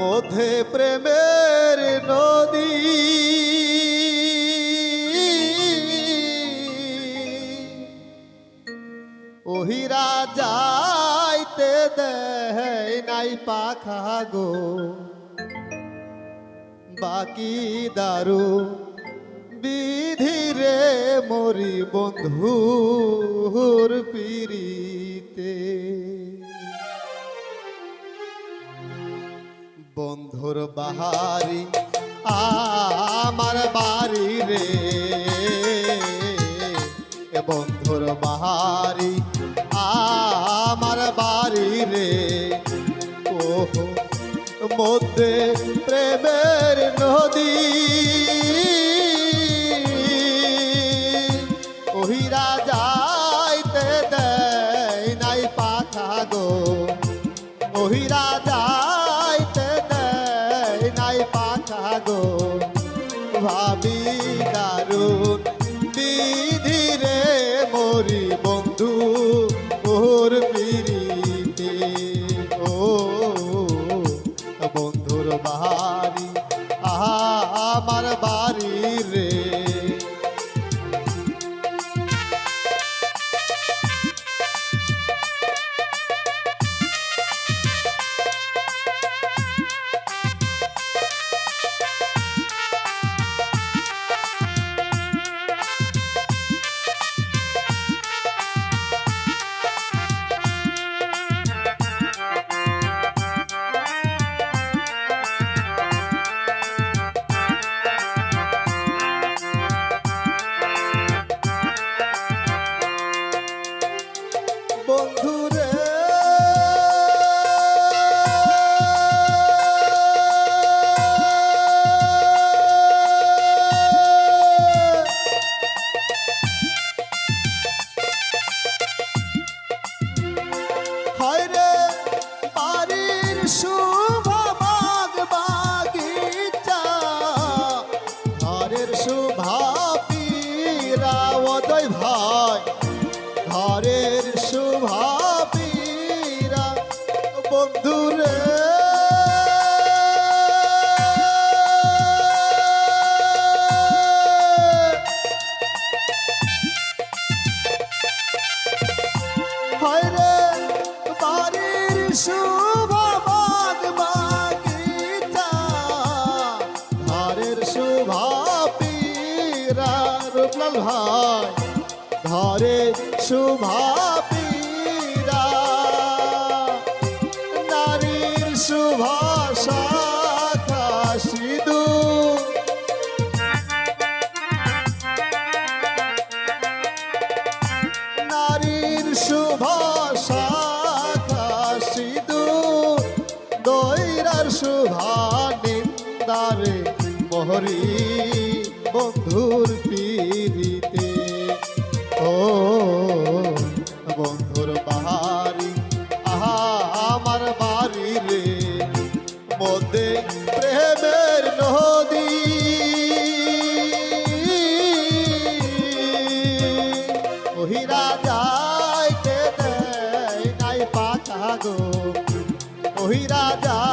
মধ্যে প্রেমের নদী। ওহিরা যাইতে দেয় নাই পাখা গো। বাকি দারু বিধিরে মরি বন্ধুর পিরিতে বন্ধুর বাহারি, আমার বাড়ি রে। বন্ধুর বাহারি, আমার বাড়ি রে। ওহো, মধ্যে প্রেমের নদী। ওহিরা যাইতে দেয় নাই পাখা গো। মহিরা Oh. শুভ বাগ বাগিচা। ঘরের শুভা পীরা ওদয় ভাই। ঘরের শুভা পীরা বন্ধুরে পীরা রূপলাল ভাই ঘরে শুভা পীরা নারীর শুভা শাখা সিধু নারীর শুভা শাখা সিধু দৈরার শুভা নিন্দারে মোহরি বন্ধুর দেয়